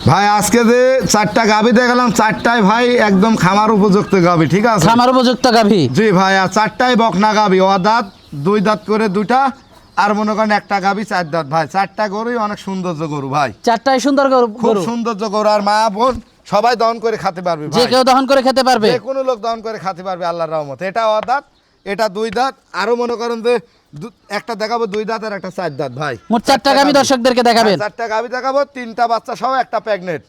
ভাই আজকে যে চারটা গাভী দেখালাম চারটায় ভাই একদম খামার উপযুক্ত গাভি ঠিক আছে? খামার উপযুক্ত গাভী জি ভাই আর চারটায় বকনা গাভি ও দাঁত দুই দাঁত করে দুইটা আর মনে করেন একটা গাভী চার দাঁত। ভাই চারটা গরুই অনেক সৌন্দর্য গরু ভাই। চারটাই সুন্দর গরু খুব সৌন্দর্য গরু আর মা বোন সবাই দহন করে খেতে পারবে যে কেউ দহন করে খেতে পারবে। যে কোনো লোক দহন করে খেতে পারবে আল্লাহর রহমতে। এটা ও দাঁত এটা দুই দাঁত। আরও মনে করেন যে দু- একটা দেখাবো দুই দাঁত আর একটা চার দাঁত ভাই। মোট চারটা গাভী দর্শকদেরকে দেখাবেন। হ্যাঁ, চারটা গাভি দেখাবো তিনটা বাচ্চা সহ একটা প্রেগনেন্ট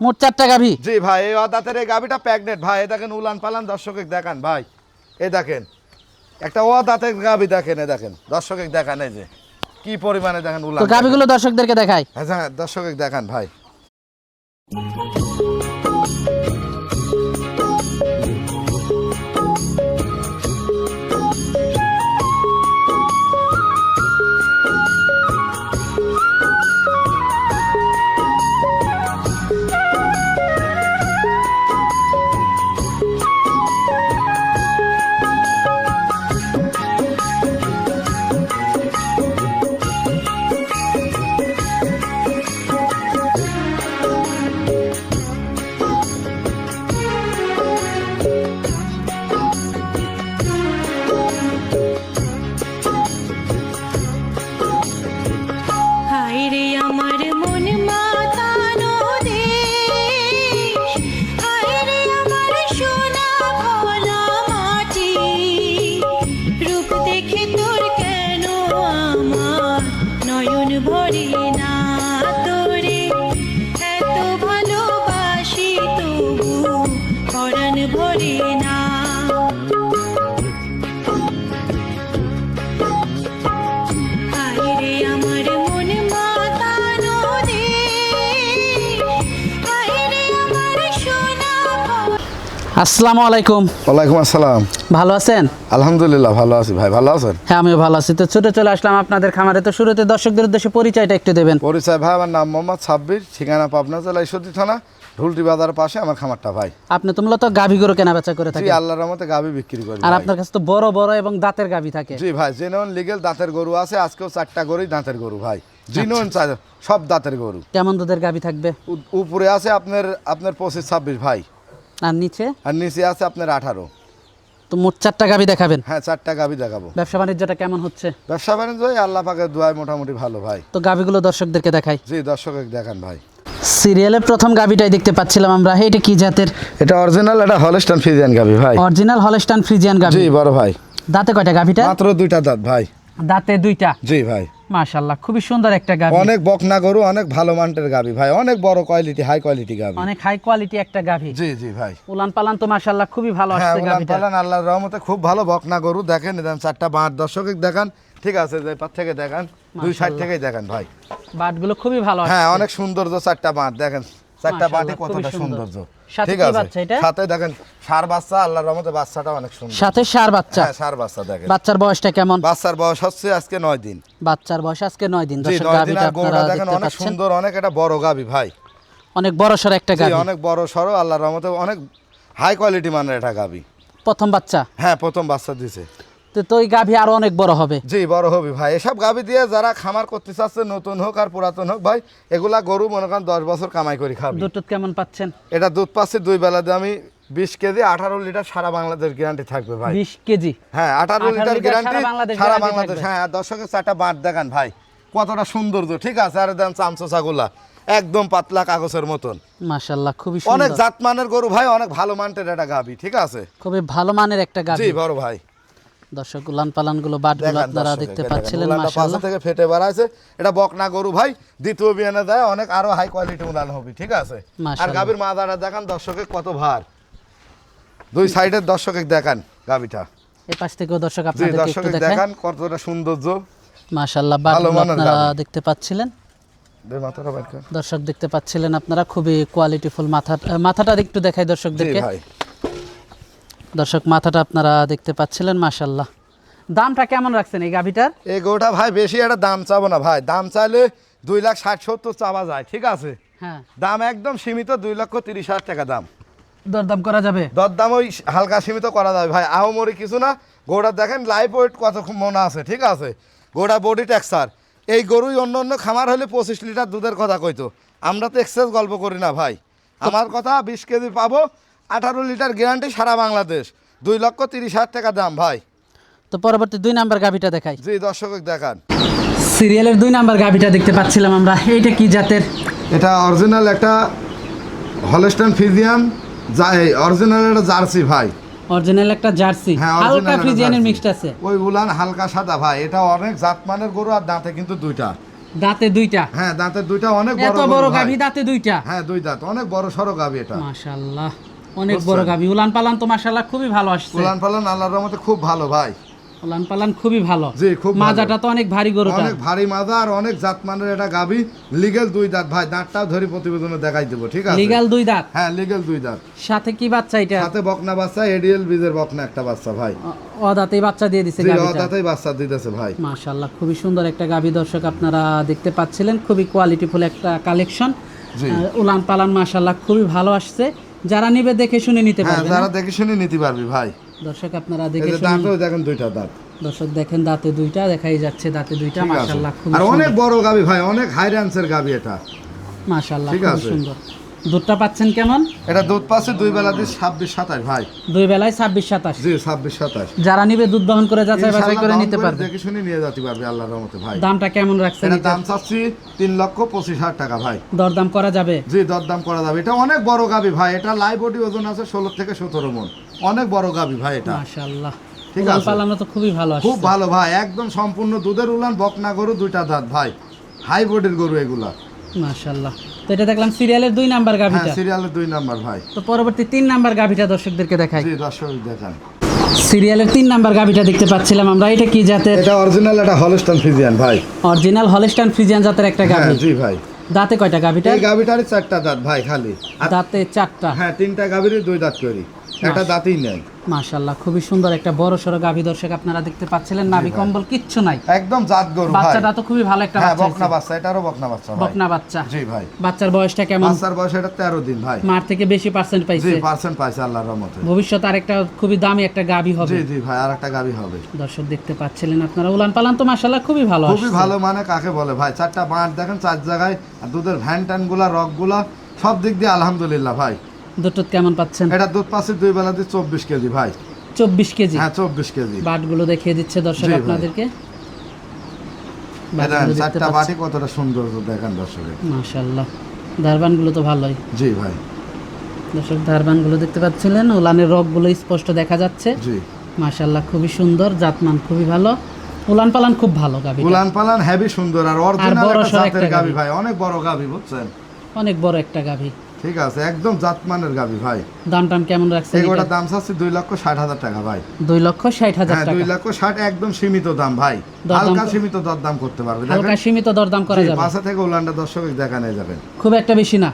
মোট চারটা গাভী। জি ভাই এই অদাতের এই গাভিটা প্রেগনেন্ট ভাই এ দেখেন উলান পালান দর্শকে দেখান ভাই। এ দেখেন একটা অদাতের গাভি দেখেন এ দেখেন। দর্শকে দেখান এই যে কি পরিমাণে দেখেন উলান তো গাভীগুলো দর্শকদেরকে দেখায় হ্যাঁ হ্যাঁ দর্শকে দেখান ভাই। আসসালামু আলাইকুম। ওয়ালাইকুম আসসালাম। ভালো আছেন? আলহামদুলিল্লাহ ভালো আছি ভাই ভালো আছেন? হ্যাঁ আমিও ভালো আছি। তো ছুটে চলে আসলাম আপনাদের খামারে। তো শুরুতে দর্শকদের উদ্দেশ্যে পরিচয়টা একটু দেবেন। পরিচয় ভাই আমার নাম মোহাম্মদ সাব্বির ঠিকানা পাবনা জেলা ঈশ্বরদী থানা ঢুলটি বাজার পাশে আমার খামারটা ভাই। আপনি তো মূলত গাভী গরু কেনা বেচা করে জি থাকেন। আল্লাহর রহমতে গাভি বিক্রি করি আর ভাই। আপনার কাছে তো বড় বড় এবং দাঁতের গাভী থাকে। জি ভাই জেনুইন লিগেল দাঁতের গরু আছে। আজকেও চারটা গরুই দাঁতের গরু ভাই। জেনুইন সব দাঁতের গরু। কেমন দুধের গাভী থাকবে? উ- উপরে আছে আপনার আপনার পঁচিশ ছাব্বিশ ভাই। আর নিচে? আর নিচে আছে আপনার আঠারো। তো মোট চারটা গাভী দেখাবেন? হ্যাঁ চারটা গাভি দেখাবো। ব্যবসা বাণিজ্যটা কেমন হচ্ছে? ব্যবসা বাণিজ্য আল্লাহ পাকের দোয়ায় মোটামুটি ভালো ভাই। তো গাভীগুলো দর্শকদেরকে দেখাই। জি দর্শক দেখান ভাই। সিরিয়ালের প্রথম গাভীটাই দেখতে পাচ্ছিলাম আমরা। এটা কি জাতের? এটা অরিজিনাল এটা হলস্টান ফিজিয়ান গাভি ভাই। অরিজিনাল হলস্টান ফ্রিজিয়ান গাভী জি বড় ভাই। দাঁতে কয়টা গাভীটা মাত্র দুইটা দাঁত ভাই। দাঁতে দুইটা? জি ভাই। মাশাল্লাহ খুবই সুন্দর একটা গাভী। অনেক বকনা গরু অনেক ভালো মানের গাভি ভাই অনেক বড় কোয়ালিটি হাই কোয়ালিটি গাভি। অনেক হাই কোয়ালিটি একটা গাভী। জি জি ভাই। উলান পালান তো মাশাল্লাহ খুবই ভালো হ্যাঁ আসছে উলান পালান আল্লাহর রহমতে খুব ভালো বকনা গরু দেখেন এরকম চারটা বাঁট দর্শক দেখান। ঠিক আছে যে পার থেকে দেখান দুই সাইড থেকেই দেখান ভাই। বাটগুলো খুবই ভালো হ্যাঁ। অনেক সৌন্দর্য চারটা বাঁট দেখেন। চারটা বাঁটে কতটা সৌন্দর্য। সাথে কি বাচ্চা এটা? সাথে দেখেন সার বাচ্চা আল্লাহর রহমতে বাচ্চাটা অনেক সুন্দর। সাথে সার বাচ্চা? হ্যাঁ সার বাচ্চা দেখেন। বাচ্চার বয়সটা কেমন? বাচ্চার বয়স হচ্ছে আজকে নয় দিন। বাচ্চার বয়স আজকে নয় দিন। দর্শক নয় দিন গাভীটা আর গরুটা আপনারা দেখেন অনেক সুন্দর অনেক একটা বড় গাবি ভাই। অনেক বড় সর একটা অনেক বড় সরো আল্লাহর রহমতে অনেক হাই কোয়ালিটি মানের গাবি প্রথম বাচ্চা? হ্যাঁ প্রথম বাচ্চা দিছে। তো তো ওই গাভী আরও অনেক বড় হবে। জি বড় হবি ভাই। এসব গাবি দিয়ে যারা খামার করতে চাচ্ছে নতুন হোক আর পুরাতন হোক ভাই এগুলা গরু মনে করেন দশ বছর কামাই করে খাবি। দুধ কেমন পাচ্ছেন? এটা দুধ পাচ্ছে দুই বেলা দিয়ে আমি বিশ কেজি আঠারো লিটার সারা বাংলাদেশ গ্যারান্টি থাকবে ভাই। বিশ কেজি? হ্যাঁ আঠারো লিটার গ্যারান্টি সারা বাংলাদেশ। হ্যাঁ দর্শকের চারটা বাঁট দেখান ভাই কতটা সৌন্দর্য ঠিক আছে? আর দেন চামচোচাগুলা একদম পাতলা কাগজের মতন। মাশাল্লাহ খুবই অনেক জাতমানের গরু ভাই অনেক ভালো মানের একটা গাবি ঠিক আছে? খুবই ভালো মানের একটা জি গাভী বড় ভাই। দর্শক বাটগুলো দেখান আপনারা দেখতে পাচ্ছিলেন মাশাল্লাহ থেকে ফেটে বেড়াইছে। এটা বকনা গরু ভাই দ্বিতীয় বিয়ানে দেয় অনেক আরও হাই কোয়ালিটি উলান হবে ঠিক আছে? আর গাবির মাদাটা দেখান দর্শকে কত ভার। দুই সাইডের দর্শকে দেখান গাবিটা এই পাশ থেকেও দর্শক জি আপনাদেরকে একটু দেখান। কতটা সৌন্দর্য। মাশাল্লাহ ভালো বাটগুলো আপনারা দেখতে পাচ্ছিলেন। দর্শক দেখতে পাচ্ছিলেন আপনারা খুবই কোয়ালিটিফুল মাথা মাথাটা একটু দেখাই দর্শকদেরকে। দর্শক মাথাটা আপনারা দেখতে পাচ্ছিলেন মাশাল্লাহ দামটা কেমন রাখছেন এই গাভিটার? এই গরুটা ভাই বেশি একটা দাম চাবো না ভাই। দাম চাইলে দুই লাখ ষাট সত্তর চাওয়া যায় ঠিক আছে? হ্যাঁ। দাম একদম সীমিত দুই লক্ষ তিরিশ হাজার টাকা দাম। দরদাম করা যাবে? দরদাম ওই হালকা সীমিত করা যাবে ভাই। আহমরি কিছু না গরুটা দেখেন লাইফ ওয়েট কত মনে আছে ঠিক আছে? গরুটা বডি টেক্সার এই গরুই অন্য অন্য খামার হলে পঁচিশ লিটার দুধের কথা কইতো। আমরা তো এক্সেস গল্প করি না ভাই। আমার কথা বিশ কেজি পাবো আঠারো লিটার গ্যারান্টি সারা বাংলাদেশ। দুই লক্ষ তিরিশ হাজার টাকা দাম ভাই। তো পরবর্তী দুই নাম্বার গাভিটা দেখাই। জি দর্শক দেখান। সিরিয়ালের দুই নাম্বার গাভিটা দেখতে পাচ্ছিলাম আমরা। এইটা কি জাতের? এটা অরিজিনাল একটা হলস্টান ফিজিয়ান অরিজিনাল একটা জার্সি ভাই। অরিজিনাল একটা জার্সি হ্যাঁ হালকা ফ্রিজিয়ানের মিক্সড আছে। ওই উলান হালকা সাদা ভাই। এটা অনেক জাতমানের গরু আর দাঁতে কিন্তু দুইটা। দাঁতে দুইটা? হ্যাঁ দাঁতের দুইটা অনেক বড় বড়। গাভি দাঁতে দুইটা? হ্যাঁ দুই দাঁত। অনেক বড় সরো গাভি এটা। মাশাআল্লাহ। অনেক বড় গাভি উলান পালান তো মাশাআল্লাহ খুবই ভালো আসছে। উলান পালান আল্লাহর রহমতে খুব ভালো ভাই। উলান পালান খুবই ভালো। জি, খুব। মাজাটা তো অনেক ভারী গরুটা। অনেক ভারী মাজা আর অনেক জাতমানের এটা গাভি লিগেল দুই দাঁত ভাই দাঁতটাও ধরি প্রতিবেদনে দেখাই দেবো ঠিক আছে? লিগাল দুই দাঁত? হ্যাঁ লিগেল দুই দাঁত। সাথে কি বাচ্চা এটা? সাথে বকনা বাচ্চা এডিএল বীজের বকনা একটা বাচ্চা ভাই। ও দাঁতেই বাচ্চা দিয়ে দিছে জি গাভিটা দাঁতেই বাচ্চা দিতেছে ভাই। মাশাআল্লাহ খুবই সুন্দর একটা গাভি দর্শক আপনারা দেখতে পাচ্ছিলেন। খুবই কোয়ালিটিফুল একটা কালেকশন উলান পালান মাশাআল্লাহ খুবই ভালো আসছে। যারা নিবে দেখে শুনে নিতে হ্যাঁ পারবে যারা দেখে শুনে নিতে পারবে ভাই। দর্শক আপনারা দেখে দাঁতেও দেখেন দুইটা দাঁত। দর্শক দেখেন দাঁতে দুইটা দেখাই যাচ্ছে দাঁতে দুইটা মাশাআল্লাহ খুব আর অনেক বড় গাবি ভাই অনেক হাই র্যান্সের গাবি এটা। মাশাআল্লাহ খুব সুন্দর। দুধটা পাচ্ছেন কেমন? এটা দুধ পাচ্ছে দুই বেলা দিয়ে ছাব্বিশ সাতাশ ভাই। দুই বেলায় ছাব্বিশ সাতাশ। জি ছাব্বিশ সাতাশ। যারা নিবে দুধ দহন করে যাচাই বাছাই করে নিতে পারবে। দেখে শুনে নিয়ে যেতে পারবে আল্লাহর রহমতে ভাই। দামটা কেমন রাখছেন এটা? দাম চাচ্ছি তিন লক্ষ পঁচিশ হাজার টাকা ভাই। দরদাম করা যাবে? জি দরদাম করা যাবে। এটা অনেক বড় গাবি ভাই। এটা লাইভ বডি ওজন আছে ষোলো থেকে সতেরো মন। অনেক বড় গাবি ভাই এটা। মাশাআল্লাহ। ঠিক আছে। পালানো তো খুবই ভালো খুব ভালো ভাই। একদম সম্পূর্ণ দুধের উলান বকনা গরু দুইটা দাঁত ভাই। হাই বডির গরু এগুলা। মাশাআল্লাহ। তো এটা দেখলাম সিরিয়ালের দুই নাম্বার হ্যাঁ গাভিটা। সিরিয়ালের দুই নাম্বার ভাই। তো পরবর্তী তিন নাম্বার গাভিটা দর্শকদেরকে দেখাই। জি দর্শক দেখান। সিরিয়ালের তিন নাম্বার গাভিটা দেখতে পাচ্ছিলাম আমরা। এটা কি জাতের? এটা অরিজিনাল একটা হলস্টান ফিজিয়ান ভাই। অরিজিনাল হলস্টাইন ফ্রিজিয়ান জাতের একটা হ্যাঁ গাভি। জি ভাই। দাঁতে কয়টা গাভিটা? এই গাভিটারই চারটা দাঁত ভাই খালি। দাঁতে চারটা। হ্যাঁ তিনটা গাভিরই দুই দাঁত করি। একটা দাঁতই নেই। মাশাআল্লাহ খুবই সুন্দর একটা বড় সড়ো গাভি দর্শক আপনারা দেখতে পাচ্ছিলেন। নাভি কম্বল কিচ্ছু নাই। একদম জাত গরু ভাই। বাচ্চাটা তো খুবই ভালো একটা হ্যাঁ বাচ্চা বকনা বাচ্চা এটারও বকনা বাচ্চা ভাই। বকনা বাচ্চা। জি ভাই। বাচ্চার বয়সটা কেমন? বাচ্চার বয়স এটা তেরো দিন ভাই। মার থেকে বেশি পার্সেন্ট জি পার্সেন্ট পাইছে আল্লাহর রহমতে। ভবিষ্যৎ আরেকটা খুবই দামি একটা গাভি হবে। জি জি ভাই আর একটা গাভি হবে। দর্শক দেখতে পাচ্ছিলেন আপনারা। উলান পালান তো মাশাআল্লাহ খুবই ভালো খুবই ভালো মানে কাকে বলে ভাই? চারটা বাঁট দেখেন চার জায়গায়। আর দুধের ভ্যান ট্যানগুলা রকগুলা সব দিক দিয়ে আলহামদুলিল্লাহ ভাই। দুধ কেমন পাচ্ছেন? এটা দুধ পাচ্ছে দুই বেলা দিয়ে চব্বিশ কেজি ভাই। চব্বিশ কেজি? হ্যাঁ চব্বিশ কেজি। বাটগুলো দেখিয়ে দিচ্ছে দর্শক। আপনাদেরকে। চারটা বাটি কতটা সুন্দর দেখেন দর্শকে। মাশাআল্লাহ। ধারবানগুলো তো ভালোই। জি ভাই। দর্শক ধারবানগুলো দেখতে পাচ্ছিলেন? উলানের রগগুলো স্পষ্ট দেখা যাচ্ছে। জি। মাশাআল্লাহ খুবই সুন্দর জাতমান খুবই ভালো। উলান পালান খুব ভালো গাভি উলান পালান হেভি সুন্দর আর অরিজিনাল একটা জাতের গাভী। ভাই। অনেক বড় গাভি বুঝছেন? অনেক বড় একটা গাভি। ঠিক আছে একদম জাতমানের গাভি ভাই। দাম টাম কেমন রাখছেন এটা? দাম চাচ্ছি দুই লক্ষ ষাট হাজার টাকা ভাই। দুই লক্ষ ষাট হাজার হ্যাঁ টাকা। দুই লক্ষ ষাট একদম সীমিত দাম ভাই। হালকা সীমিত দরদাম করতে পারবে হালকা দেখেন সীমিত দরদাম করা যাবে। বাসা থেকে উলানটা দর্শক দেখা নিয়ে যাবেন। খুব একটা বেশি না।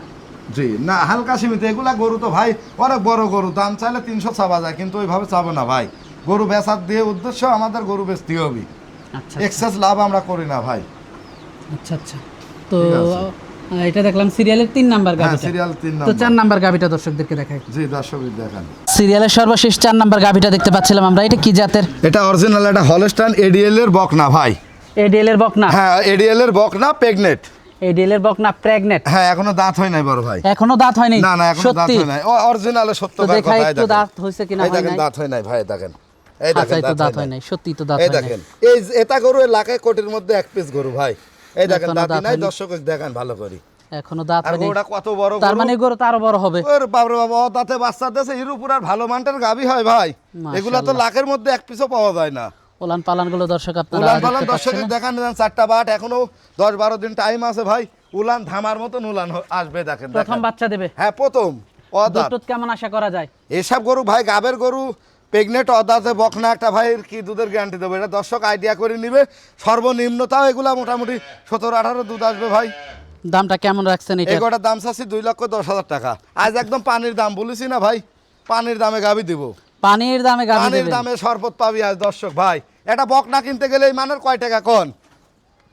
জি না হালকা সীমিত। এগুলা গরু তো ভাই অনেক বড় গরু দাম চাইলে তিনশো চাবা যায় কিন্তু ওইভাবে চাবো না ভাই। গরু বেচার দিয়ে উদ্দেশ্য আমাদের গরু বেচতে হবে। আচ্ছা এক্সেস লাভ আমরা করি না ভাই। আচ্ছা আচ্ছা। তো এটা দেখলাম সিরিয়ালের তিন নাম্বার হ্যাঁ গাভিটা সিরিয়াল তিন তো চার নাম্বার গাভিটা দর্শকদেরকে দেখাই। জি দর্শক দেখান। সিরিয়ালের সর্বশেষ চার নাম্বার গাভিটা দেখতে পাচ্ছিলাম আমরা। এটা কি জাতের? এটা অরিজিনাল একটা হলস্টান এডিএল এর বকনা ভাই। এডিএল এর বকনা? হ্যাঁ এডিএল এর বকনা প্রেগনেট এডিএল এর বকনা প্রেগনেট হ্যাঁ এখনও দাঁত হয় নাই বড় ভাই। এখনও দাঁত হয়নি? না না এখনও দাঁত হয় নাই। অরিজিনালে সত্য ভাই দেখাই দেখেন। দাঁত হয়েছে কিনা হয় নাই? দাঁত হয় নাই ভাই দেখেন। এই আচ্ছা দেখেন দাঁত হয় নাই। নাই। সত্যি তো দাঁত হয় নাই। দেখেন এই এটা গরু লাখে কোটির মধ্যে এক পিস গরু ভাই। এই দেখেন দাঁত দাঁত নাই দর্শক দেখেন ভালো করে। এখনও দাঁত আর গরুটা কত বড় তার মানে গরু তো আরও বড় হবে। ওর বাবরে বাবা ও তাতে বাচ্চা দেশে পুরার ভালো মানটার গাবি হয় ভাই। এগুলা তো লাখের মধ্যে এক পিসও পাওয়া যায় না। ওলান পালানগুলো দর্শক আপনারা দেখতে পালান দর্শকের দেখান দেন চারটা বাট এখনও দশ বারো দিন টাইম আছে ভাই। উলান ধামার মতন উলান আসবে দেখেন প্রথম বাচ্চা দেবে। হ্যাঁ প্রথম দুধ কেমন আশা করা যায়? এসব গরু ভাই গাবের গরু প্রেগনেন্ট অদাতে বকনা একটা ভাইয়ের কি দুধের গ্যারান্টি দেবো? এটা দর্শক আইডিয়া করে নিবে। সর্বনিম্নতাও এগুলা মোটামুটি সতেরো আঠারো দুধ আসবে ভাই। দামটা কেমন রাখছেন এটা? এগুলোটার দাম চাচ্ছি দুই লক্ষ দশ হাজার টাকা। আজ একদম পানির দাম বলেছি না ভাই? পানির দামে গাবি দিব। পানির দামে গাভি পানির দামে শরবত পাবি আজ দর্শক ভাই। এটা বকনা কিনতে গেলে এই মানের কয় টাকা কন?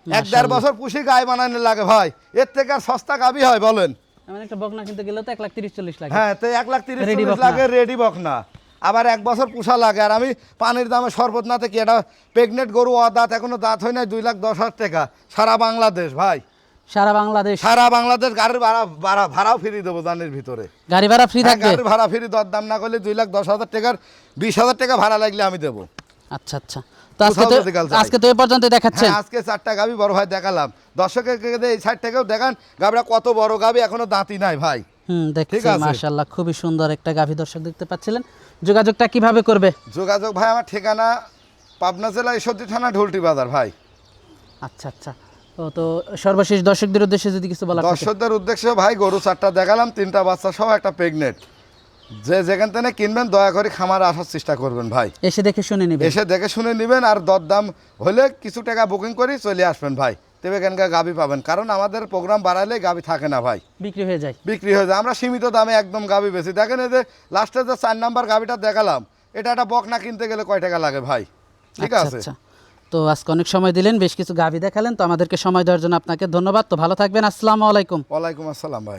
এক দেড় বছর পুষি গায়ে বানানো লাগে ভাই। এর থেকে আর সস্তা গাবি হয় বলেন। এমন একটা বকনা কিনতে গেলে তো এক লাখ তিরিশ চল্লিশ লাগে। হ্যাঁ তো এক লাখ তিরিশ চল্লিশ লাগে রেডি বকনা। আবার এক বছর পুষা লাগে। আর আমি পানির দামে শরবত না থেকে এটা প্রেগনেন্ট গরু অ দাঁত এখনও দাঁত হয় নাই দুই লাখ দশ হাজার টাকা। সারা বাংলাদেশ ভাই। সারা বাংলাদেশ। সারা বাংলাদেশ গাড়ির ভাড়া ভাড়া ভাড়াও ফ্রি দেবো দানের ভিতরে। গাড়ি ভাড়া ফ্রি হ্যাঁ, থাকবে? গাড়ির ভাড়া ফ্রি দরদাম না করলে দুই লাখ দশ হাজার টাকার বিশ হাজার টাকা ভাড়া লাগলে আমি দেবো। আচ্ছা আচ্ছা। তো আজকে তো। আজকে এই পর্যন্ত দেখাচ্ছেন। হ্যাঁ আজকে চারটা গাবি বড় ভাই দেখালাম। দর্শকের এই সাইড থেকেও দেখান গাবিটা কত বড় গাবি এখনও দাঁতি নাই ভাই। হুম দেখছি মাশাআল্লাহ খুবই সুন্দর একটা গাভী দর্শক দেখতে পাচ্ছিলেন। যোগাযোগটা কীভাবে করবে? যোগাযোগ ভাই আমার ঠিকানা পাবনা জেলা ঈশ্বরদী থানা ঢোলটি বাজার ভাই। আচ্ছা আচ্ছা। তো সর্বশেষ দর্শকদের উদ্দেশ্যে যদি কিছু বলা দর্শকদের উদ্দেশ্যে ভাই গরু চারটা দেখালাম তিনটা বাচ্চা সহ একটা প্রেগনেন্ট যে যেখান থেকে কিনবেন দয়া করে খামারে আসার চেষ্টা করবেন ভাই। এসে দেখে শুনে নিবে এসে দেখে শুনে নেবেন আর দরদাম হলে কিছু টাকা বুকিং করে চলে আসবেন ভাই। তবে এখানকার গাভী পাবেন। কারণ আমাদের প্রোগ্রাম বাড়ালে গাভী থাকে না ভাই। বিক্রি হয়ে যায়। বিক্রি হয়ে যায়। আমরা সীমিত দামে একদম গাভী বেশি দেখেন এই যে লাস্টে যে চার নাম্বার গাভীটা দেখালাম এটা একটা বক না কিনতে গেলে কয় টাকা লাগে ভাই? ঠিক আচ্ছা, আছে? আচ্ছা। তো আজকে অনেক সময় দিলেন বেশ কিছু গাভী দেখালেন তো আমাদেরকে সময় দেওয়ার জন্য আপনাকে ধন্যবাদ। তো ভালো থাকবেন। আসসালামু আলাইকুম। ওয়ালাইকুম আসসালাম ভাই।